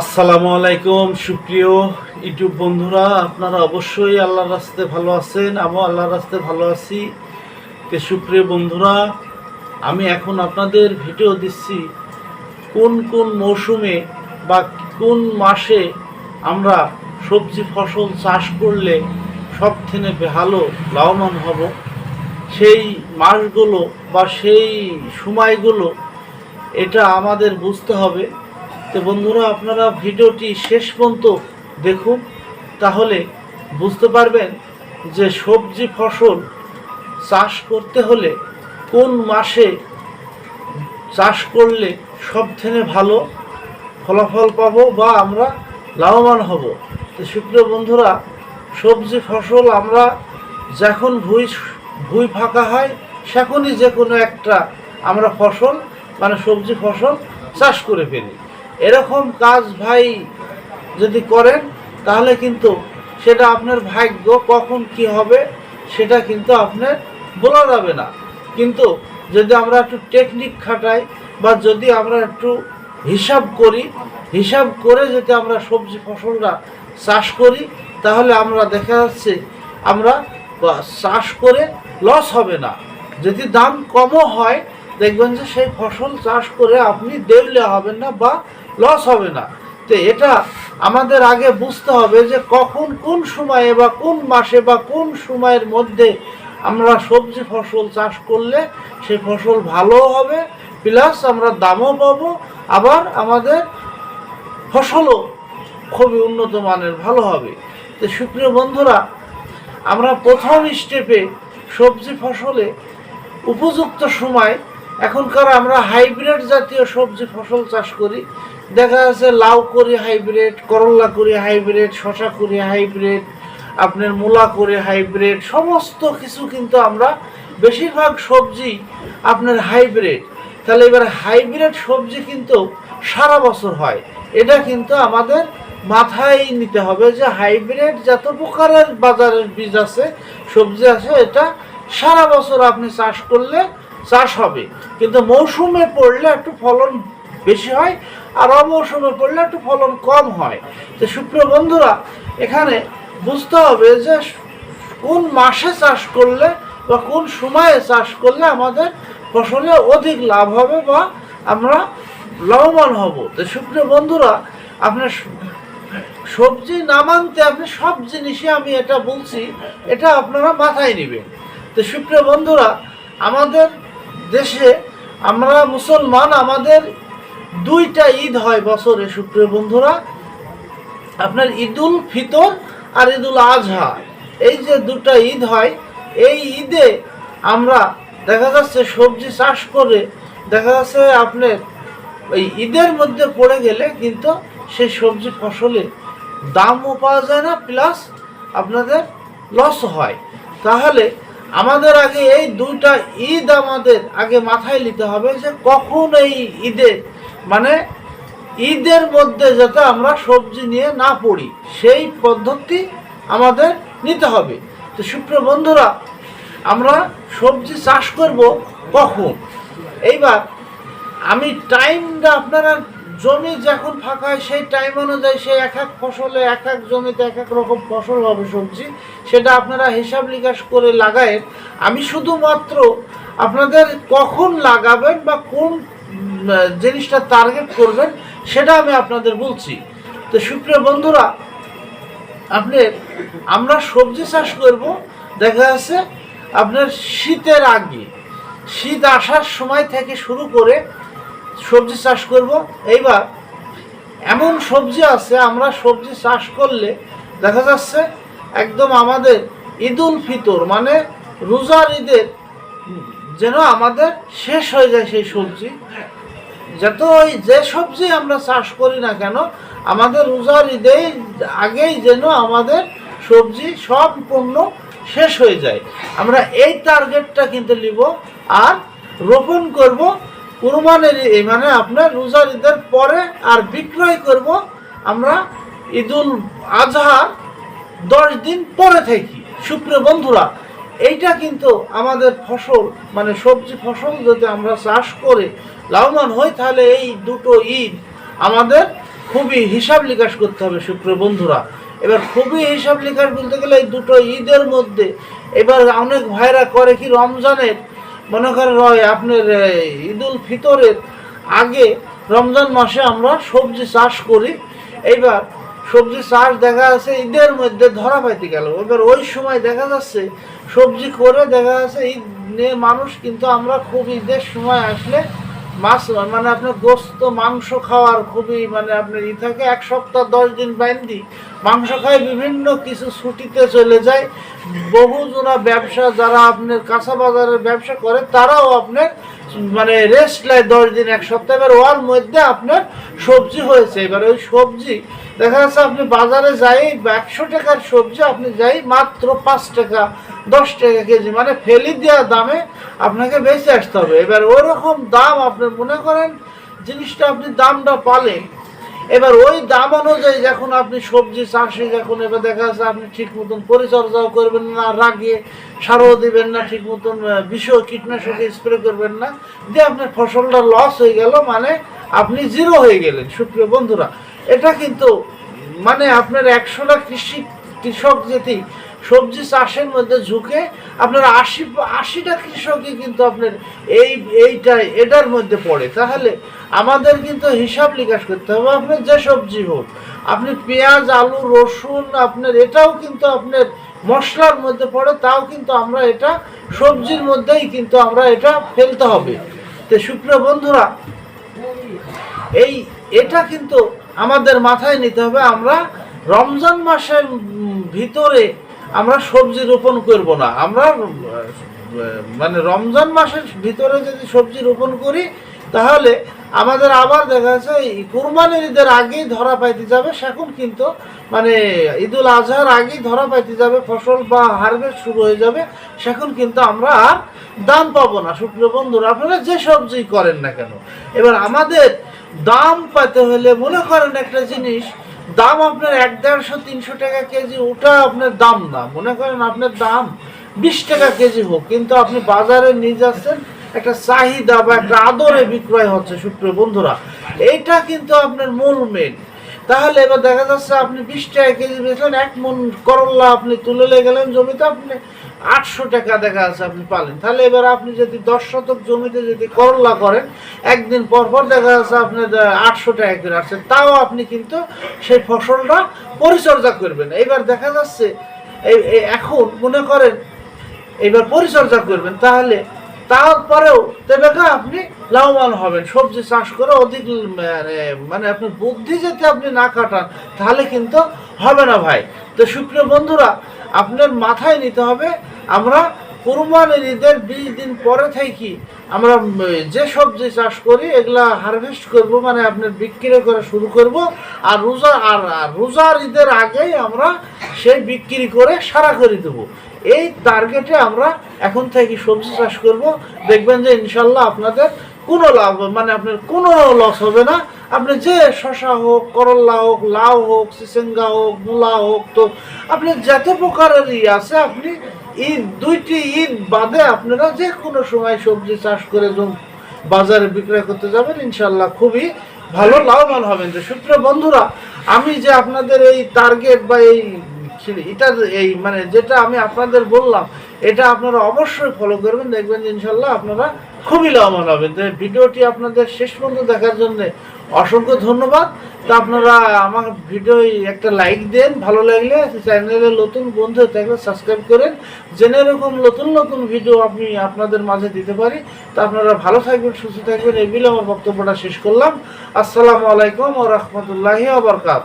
আসসালামু আলাইকুম, সুপ্রিয় ইউটিউব বন্ধুরা, আপনারা অবশ্যই আল্লাহর রাস্তে ভালো আছেন, আমিও আল্লাহর রাস্তে ভালো আছি। তো সুপ্রিয় বন্ধুরা, আমি এখন আপনাদের ভিডিও দিচ্ছি, কোন কোন মৌসুমে বা কোন মাসে আমরা সবজি ফসল চাষ করলে সব থেকে ভালো, লাভবান হব। সেই মাসগুলো বা সেই সময়গুলো, এটা আমাদের বুঝতে হবে। তো বন্ধুরা, আপনারা ভিডিওটি শেষ পর্যন্ত দেখুন, তাহলে বুঝতে পারবেন যে সবজি ফসল চাষ করতে হলে কোন মাসে চাষ করলে সব থেকে ভালো ফলাফল পাবো বা আমরা লাভবান হব। তো সুপ্রিয় বন্ধুরা, সবজি ফসল আমরা যখন ভুই ভুই ফাঁকা হয়, সেখনই যে কোনো একটা আমরা ফসল মানে সবজি ফসল চাষ করে ফেলি। এরকম কাজ ভাই যদি করেন, তাহলে কিন্তু সেটা আপনার ভাগ্য কখন কি হবে, সেটা কিন্তু আপনার বলা যাবে না। কিন্তু যদি আমরা একটু টেকনিক খাটাই বা যদি আমরা একটু হিসাব করি, হিসাব করে যদি আমরা সবজি ফসলটা চাষ করি, তাহলে আমরা দেখা যাচ্ছে আমরা চাষ করে লস হবে না। যদি দাম কমও হয় দেখবেন যে সেই ফসল চাষ করে আপনি দেউলে হবেন না বা লস হবে না। তো এটা আমাদের আগে বুঝতে হবে যে কখন কোন সময়ে বা কোন মাসে বা কোন সময়ের মধ্যে আমরা সবজি ফসল চাষ করলে সেই ফসল ভালো হবে প্লাস আমরা দামও পাবো, আবার আমাদের ফসলও খুবই উন্নত মানের ভালো হবে। তো সুপ্রিয় বন্ধুরা, আমরা প্রথম স্টেপে সবজি ফসলে উপযুক্ত সময় এখনকার আমরা হাইব্রিড জাতীয় সবজি ফসল চাষ করি। দেখা যাচ্ছে লাউ করি হাইব্রিড করল্লা করি হাইব্রিড শশা করি হাইব্রিড, আপনার মূলা করে হাইব্রিড, সমস্ত কিছু কিন্তু আমরা বেশিরভাগ সবজি আপনার হাইব্রিড। তাহলে এবার হাইব্রিড সবজি কিন্তু সারা বছর হয়। এটা কিন্তু আমাদের মাথায় নিতে হবে যে হাইব্রিড যত প্রকারের বাজারের বীজ আছে, সবজি আছে, এটা সারা বছর আপনি চাষ করলে চাষ হবে। কিন্তু মৌসুমে পড়লে একটু ফলন বেশি হয়, আর অমৌসুমে পড়লে একটু ফলন কম হয়। তো সুপ্রিয় বন্ধুরা, এখানে বুঝতে হবে যে কোন মাসে চাষ করলে বা কোন সময়ে চাষ করলে আমাদের ফসলে অধিক লাভ হবে বা আমরা লাভবান হব। তো সুপ্রিয় বন্ধুরা আপনার সবজি না মানতে আপনি সব জিনিসই আমি এটা বলছি, এটা আপনারা মাথায় নেবেন। তো সুপ্রিয় বন্ধুরা, আমাদের দেশে আমরা মুসলমান, আমাদের দুইটা ঈদ হয় বছরে সুপ্রিয় বন্ধুরা। আপনার ঈদুল ফিতর আর ঈদুল আজহা। এই যে দুটা ঈদ হয়, এই ঈদে আমরা দেখা যাচ্ছে সবজি চাষ করে, দেখা যাচ্ছে আপনার ওই ঈদের মধ্যে পড়ে গেলে কিন্তু সেই সবজি ফসলে দামও পাওয়া যায় না প্লাস আপনাদের লস হয়। তাহলে আমাদের আগে এই দুইটা ঈদ আমাদের আগে মাথায় নিতে হবে যে কখন এই ঈদে মানে ঈদের মধ্যে যাতে আমরা সবজি নিয়ে না পড়ি, সেই পদ্ধতি আমাদের নিতে হবে। তো সুপ্রিয় বন্ধুরা, আমরা সবজি চাষ করব কখন? এইবার আমি টাইমটা আপনারা জমি যখন ফাঁকা হয় সেই টাইম অনুযায়ী সেই এক এক ফসলে এক এক জমিতে এক এক রকম ফসল হবে সবজি। সেটা আপনারা হিসাব নিকাশ করে লাগায়েন। আমি শুধুমাত্র আপনাদের কখন লাগাবেন বা কোন জিনিসটা টার্গেট করবেন সেটা আমি আপনাদের বলছি। তো সুপ্রিয় বন্ধুরা, আপনি, আমরা সবজি চাষ করব। দেখা যাচ্ছে আপনার শীতের আগে, শীত আসার সময় থেকে শুরু করে সবজি চাষ করব। এইবার এমন সবজি আছে, আমরা সবজি চাষ করলে দেখা যাচ্ছে একদম আমাদের ঈদুল ফিতর মানে রোজার ঈদের যেন আমাদের শেষ হয়ে যায় সেই সবজি। যত ওই যে সবজি আমরা চাষ করি না কেন, আমাদের রোজার ঈদে আগেই যেন আমাদের সবজি সম্পূর্ণ শেষ হয়ে যায়। আমরা এই টার্গেটটা কিন্তু নিব আর রোপণ করব কুরবানের মানে আপনার রোজার ঈদের পরে আর বিক্রয় করব আমরা ঈদুল আজহার দশ দিন পরে থাকি, সুপ্রিয় বন্ধুরা, এইটা কিন্তু আমাদের ফসল মানে সবজি ফসল যদি আমরা চাষ করে লাভবান হই, তাহলে এই দুটো ঈদ আমাদের খুবই হিসাব নিকাশ করতে হবে, সুপ্রিয় বন্ধুরা। এবার খুবই হিসাব নিকাশ বলতে গেলে এই দুটো ঈদের মধ্যে এবার অনেক ভাইরা করে কি রমজানের, মনে করেন আপনার ঈদুল ফিতরের আগে রমজান মাসে আমরা সবজি চাষ করি। এইবার সবজি চাষ দেখা যাচ্ছে ঈদের মধ্যে ধরা পাইতে গেল। এবার ওই সময় দেখা যাচ্ছে সবজি করে দেখা যাচ্ছে ঈদ নিয়ে মানুষ কিন্তু আমরা খুব ঈদের সময় আসলে মাছ মানে আপনার গোস্ত, মাংস খাওয়ার খুবই মানে আপনার ই থাকে। এক সপ্তাহ, দশ দিন বাইন্দি মাংস খায় বিভিন্ন কিছু ছুটিতে চলে যায়। বহু জনা ব্যবসা, যারা আপনার কাঁচা বাজারের ব্যবসা করে, তারাও আপনার মানে রেস্ট নেয় দশ দিন, এক সপ্তাহ। এবার ওর মধ্যে আপনার সবজি হয়েছে। এবার ওই সবজি, দেখা যাচ্ছে আপনি বাজারে যাই, একশো টাকার সবজি আপনি যাই, মাত্র পাঁচ টাকা, দশ টাকা কেজি মানে ফেলি দেওয়া দামে আপনাকে বেঁচে আসতে হবে। এবার ওরকম দাম আপনি মনে করেন, জিনিসটা আপনি দামটা পালেন। এবার ওই দাম অনুযায়ী যখন আপনি সবজি, চাষে যখন এবার দেখা যাচ্ছে আপনি ঠিক মতন পরিচর্যাও করবেন না, রাগিয়ে সারও দিবেন না, ঠিক মতন বিষ কীটনাশক স্প্রে করবেন না, দিয়ে আপনার ফসলটা লস হয়ে গেল মানে আপনি জিরো হয়ে গেলেন। সুপ্রিয় বন্ধুরা, এটা কিন্তু মানে আপনার একশোটা কৃষি, কৃষক যেটি সবজি চাষের মধ্যে ঝুঁকে আপনার আশি, আশিটা কৃষকই কিন্তু আপনার এই, এইটা, এটার মধ্যে পড়ে। তাহলে আমাদের কিন্তু হিসাব নিকাশ করতে হবে, আপনার যে সবজি হোক, আপনি পেঁয়াজ, আলু, রসুন, আপনার এটাও কিন্তু আপনার মশলার মধ্যে পড়ে, তাও কিন্তু আমরা এটা সবজির মধ্যেই কিন্তু আমরা এটা ফেলতে হবে। তো সুপ্রিয় বন্ধুরা, এই, এটা কিন্তু আমাদের মাথায় নিতে হবে, আমরা রমজান মাসের ভিতরে আমরা সবজি রোপণ করব না। আমরা মানে রমজান মাসের ভিতরে যদি সবজি রোপণ করি, তাহলে আমাদের আবার দেখা যাচ্ছে এই কুরবানির ঈদের আগেই ধরা পাইতে যাবে, সেখন কিন্তু মানে ঈদুল আজহার আগেই ধরা পাইতে যাবে, ফসল বা হারভেস্ট শুরু হয়ে যাবে, সেখন কিন্তু আমরা আর দাম পাবো না। সুপ্রিয় বন্ধুরা, আপনারা যে সবজি করেন না কেন? এবার আমাদের দাম পাইতে হলে মনে করেন একটা জিনিস দাম আপনার এক দেড়শো, তিনশো টাকা কেজি, ওটা আপনার দাম না। মনে করেন আপনার দাম বিশ টাকা কেজি হোক, কিন্তু আপনি বাজারে নিয়ে যাচ্ছেন, একটা চাহিদা বা একটা আদরে বিক্রয় হচ্ছে, সুপ্রিয় বন্ধুরা। এইটা কিন্তু আপনার মূল মেন তাহলে এবার দেখা যাচ্ছে আপনি বিশ টাকা কেজি বেচলেন, এক মন করল্লা আপনি তুলে নিয়ে গেলেন জমিতে, আপনি আটশো টাকা দেখা যাচ্ছে আপনি পালেন। তাহলে এবার আপনি যদি দশ শতক জমিতে যদি করল্লা করেন, একদিন পর পর দেখা যাচ্ছে আপনার আটশো টাকা করে আসছে তাও আপনি কিন্তু সেই ফসলটা পরিচর্যা করবেন। এবার দেখা যাচ্ছে এখন মনে করেন এবার পরিচর্যা করবেন, তাহলে তারপরেও তেবেকা আপনি লাভবান হবেন। সবজি চাষ করে অধিক মানে মানে আপনার বুদ্ধি যদি আপনি না কাটান তাহলে কিন্তু হবে না ভাই। তো সুপ্রিয় বন্ধুরা, আপনার মাথায় নিতে হবে, আমরা কুরবানির ঈদের বিশ দিন পরে থেকে, আমরা, যে সবজি চাষ করি, এগুলা হারভেস্ট করব মানে আপনার বিক্রি করা শুরু করব, আর রোজা আর রোজার ঈদের আগেই আমরা সেই বিক্রি করে সারা করে দেবো। এই টার্গেটে আমরা এখন থেকে সবজি চাষ করব। দেখবেন যে ইনশাল্লাহ আপনাদের কোনো লাভ মানে আপনার কোনো লস হবে না। আপনি যে শশা হোক করল্লা হোক, লাউ হোক, সিসেঙ্গা হোক, মূলা হোক, তো আপনি যত প্রকারের ই আছে, আপনি ঈদ দুইটি ঈদ বাদে আপনারা যে কোনো সময় সবজি চাষ করে বাজারে বিক্রয় করতে যাবেন, ইনশাল্লাহ খুবই ভালো, লাভবান হবেন। যে সূত্র বন্ধুরা, আমি যে আপনাদের এই টার্গেট বা এই এটা এই মানে যেটা আমি আপনাদের বললাম, এটা আপনারা অবশ্যই ফলো করবেন, দেখবেন ইনশাল্লাহ আপনারা খুবই লাভবান হবেন। তো ভিডিওটি আপনাদের শেষ পর্যন্ত দেখার জন্য অসংখ্য ধন্যবাদ। তো আপনারা আমার ভিডিও একটা লাইক দেন, ভালো লাগলে চ্যানেলে নতুন বন্ধু থাকলে সাবস্ক্রাইব করেন। যেন এরকম নতুন নতুন ভিডিও আমি আপনাদের মাঝে দিতে পারি। তো আপনারা ভালো থাকবেন, সুস্থ থাকবেন। এই বলে আমার বক্তব্যটা শেষ করলাম। আসসালামু আলাইকুম ও রহমতুল্লাহি আবরকাত